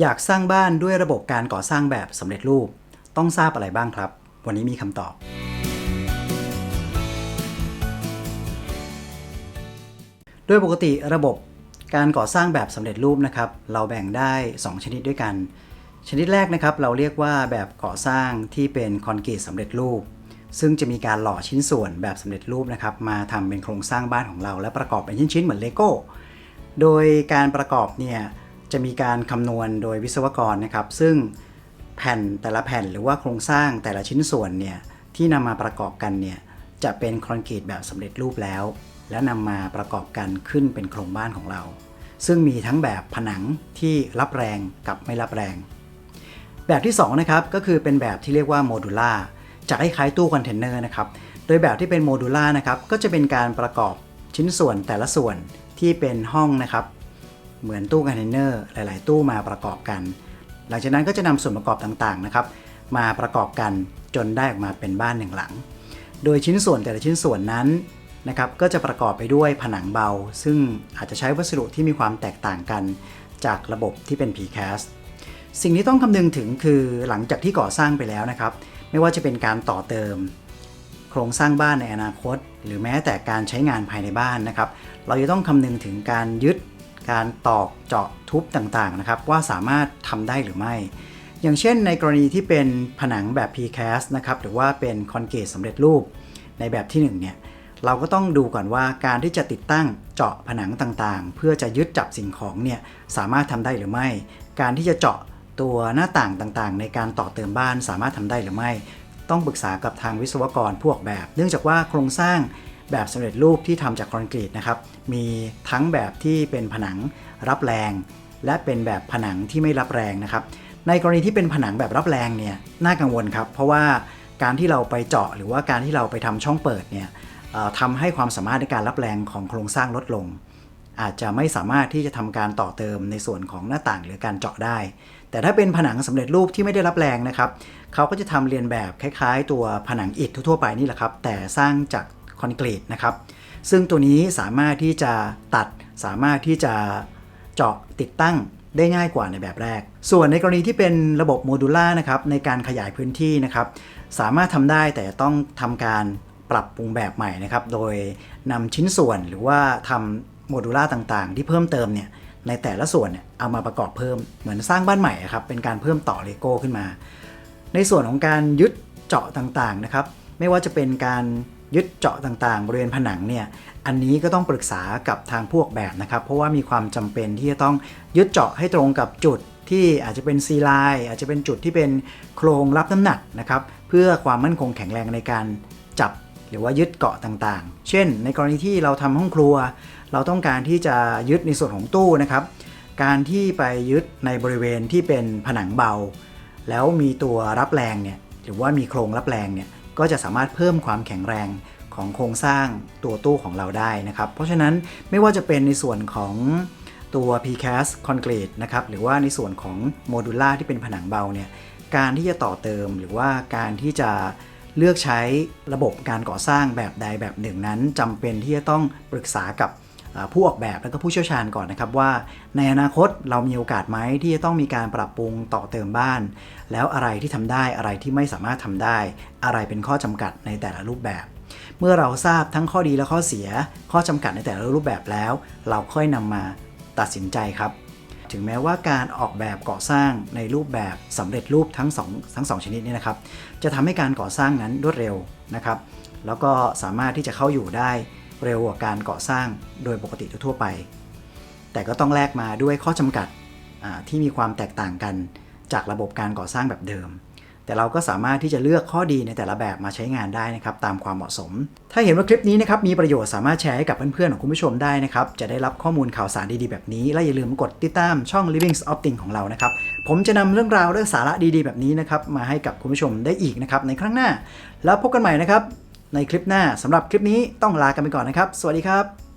อยากสร้างบ้านด้วยระบบการก่อสร้างแบบสำเร็จรูป ต้องทราบอะไรบ้างครับ วันนี้มีคำตอบ โดยปกติระบบการก่อสร้างแบบสำเร็จรูปนะครับ เราแบ่งได้ 2 ชนิดด้วยกัน ชนิดแรกนะครับ เราเรียกว่าแบบก่อสร้างที่เป็นคอนกรีตสำเร็จรูป ซึ่งจะมีการหล่อชิ้นส่วนแบบสำเร็จรูปนะครับ มาทำเป็นโครงสร้างบ้านของเรา และประกอบเป็นชิ้นๆเหมือนเลโก้โดยการประกอบเนี่ย จะมีการคำนวณโดยวิศวกรนะครับ ซึ่งแผ่นแต่ละแผ่นหรือว่าโครงสร้างแต่ละชิ้นส่วนเนี่ยที่นำมาประกอบกันเนี่ยจะเป็นคอนกรีตแบบสำเร็จรูปแล้ว และนำมาประกอบกันขึ้นเป็นโครงบ้านของเรา ซึ่งมีทั้งแบบผนังที่รับแรงกับไม่รับแรง แบบที่2นะครับก็คือเป็นแบบที่เรียกว่าโมดูล่าจะคล้ายๆตู้คอนเทนเนอร์นะครับโดยแบบที่เป็นโมดูล่านะครับก็จะเป็นการประกอบชิ้นส่วนแต่ละส่วนที่เป็นห้องนะครับ เหมือนตู้คอนเทนเนอร์หลาย ๆ ตู้มาประกอบกัน หลังจากนั้นก็จะนำส่วนประกอบต่าง ๆ นะครับ มาประกอบกันจนได้ออกมาเป็นบ้านหนึ่งหลัง โดยชิ้นส่วนแต่ละชิ้นส่วนนั้นนะครับก็จะประกอบไปด้วยผนังเบา ซึ่งอาจจะใช้วัสดุที่มีความแตกต่างกัน จากระบบที่เป็น precast สิ่งที่ต้องคำนึงถึงคือหลังจากที่ก่อสร้างไปแล้วนะครับ ไม่ว่าจะเป็นการต่อเติม โครงสร้างบ้านในอนาคต หรือแม้แต่การใช้งานภายในบ้านนะครับ เราจะต้องคำนึงถึงการยึด การตอกเจาะทุบต่างๆนะครับ ว่าสามารถทำได้หรือไม่ อย่างเช่นในกรณีที่เป็นผนังแบบ precast นะครับหรือว่าเป็นคอนกรีตสำเร็จรูปในแบบที่1เนี่ยเราก็ต้องดูก่อนว่าการที่จะติดตั้งเจาะผนังต่างๆ เพื่อจะยึดจับสิ่งของเนี่ยสามารถทำได้หรือไม่ การที่จะเจาะตัวหน้าต่างต่างๆ ในการต่อเติมบ้านสามารถทำได้หรือไม่ ต้องปรึกษากับทางวิศวกรพวกแบบ เนื่องจากว่าโครงสร้าง แบบสำเร็จรูปที่ทำจากคอนกรีตนะครับ มีทั้งแบบที่เป็นผนังรับแรง และเป็นแบบผนังที่ไม่รับแรงนะครับ ในกรณีที่เป็นผนังแบบรับแรงเนี่ยน่ากังวลครับ เพราะว่าการที่เราไปเจาะหรือว่าการที่เราไปทำช่องเปิดเนี่ยทำให้ความสามารถในการรับแรงของโครงสร้างลดลง อาจจะไม่สามารถที่จะทำการต่อเติมในส่วนของหน้าต่างหรือการเจาะได้ แต่ถ้าเป็นผนังสำเร็จรูปที่ไม่ได้รับแรงนะครับเขาก็จะทำเรียนแบบคล้าย ๆ ตัวผนังอิฐทั่วไปนี่แหละครับ แต่สร้างจาก คอนกรีตนะครับ ซึ่งตัวนี้สามารถที่จะตัดสามารถที่จะเจาะติดตั้งได้ง่ายกว่าในแบบแรก ส่วนในกรณีที่เป็นระบบโมดูล่านะครับในการขยายพื้นที่นะครับ สามารถทำได้แต่ต้องทำการปรับปรุงแบบใหม่นะครับ โดยนำชิ้นส่วนหรือว่าทำโมดูล่าต่างๆ ที่เพิ่มเติมเนี่ยในแต่ละส่วนเนี่ยเอามาประกอบเพิ่มเหมือนสร้างบ้านใหม่ครับเป็นการเพิ่มต่อเลโก้ขึ้นมา ในส่วนของการยึดเจาะต่างๆนะครับ ไม่ว่าจะเป็นการ ยึดเจาะต่างๆ บริเวณผนังเนี่ยอันนี้ก็ต้องปรึกษากับทางพวกแบบนะครับ เพราะว่ามีความจำเป็นที่จะต้องยึดเจาะให้ตรงกับจุดที่อาจจะเป็นซีไลน์อาจจะเป็นจุดที่เป็นโครงรับน้ำหนักนะครับเพื่อความมั่นคงแข็งแรงในการจับหรือว่ายึดเกาะต่างๆ เช่น ในกรณีที่เราทำห้องครัว เราต้องการที่จะยึดในส่วนของตู้นะครับ การที่ไปยึดในบริเวณที่เป็นผนังเบา แล้วมีตัวรับแรงเนี่ยหรือว่ามีโครงรับแรงเนี่ย ก็จะสามารถเพิ่มความแข็งแรงของโครงสร้างตัวตู้ของเราได้นะครับ เพราะฉะนั้นไม่ว่าจะเป็นในส่วนของตัว precast concrete นะครับหรือว่าในส่วนของโมดูล่าที่เป็นผนังเบาเนี่ยการที่จะต่อเติมหรือว่าการที่จะเลือกใช้ระบบการก่อสร้างแบบใดแบบหนึ่งนั้นจำเป็นที่จะต้องปรึกษากับ ผู้ออกแบบและก็ผู้เชี่ยวชาญก่อนนะครับว่า ในอนาคตเรามีโอกาสไหมที่จะต้องมีการปรับปรุงต่อเติมบ้าน แล้วอะไรที่ทำได้อะไรที่ไม่สามารถทำได้ อะไรเป็นข้อจำกัดในแต่ละรูปแบบ เมื่อเราทราบทั้งข้อดีและข้อเสีย ข้อจำกัดในแต่ละรูปแบบแล้ว เราค่อยนำมาตัดสินใจครับถึงแม้ว่าการออกแบบก่อสร้างในรูปแบบสำเร็จรูปทั้งสองทั้งสองชนิดนี้นะครับ จะทำให้การก่อสร้างนั้นรวดเร็วนะครับ แล้วก็สามารถที่จะเข้าอยู่ได้ เร็วกว่าการก่อสร้างโดยปกติทั่วไป แต่ก็ต้องแลกมาด้วยข้อจำกัดที่มีความแตกต่างกันจากระบบการก่อสร้างแบบเดิม แต่เราก็สามารถที่จะเลือกข้อดีในแต่ละแบบมาใช้งานได้นะครับตามความเหมาะสม ถ้าเห็นว่าคลิปนี้นะครับมีประโยชน์สามารถแชร์ให้กับเพื่อนๆของคุณผู้ชมได้นะครับจะได้รับข้อมูลข่าวสารดีๆแบบนี้ และอย่าลืมกดติดตามช่อง Living's of Thing ของเรานะครับผมจะนำเรื่องราวและสาระดีๆ แบบนี้นะครับมาให้กับคุณผู้ชมได้อีกนะครับในครั้งหน้า แล้วพบกันใหม่นะครับ ในคลิปหน้าสำหรับคลิปนี้ต้องลากันไปก่อนนะครับ สวัสดีครับ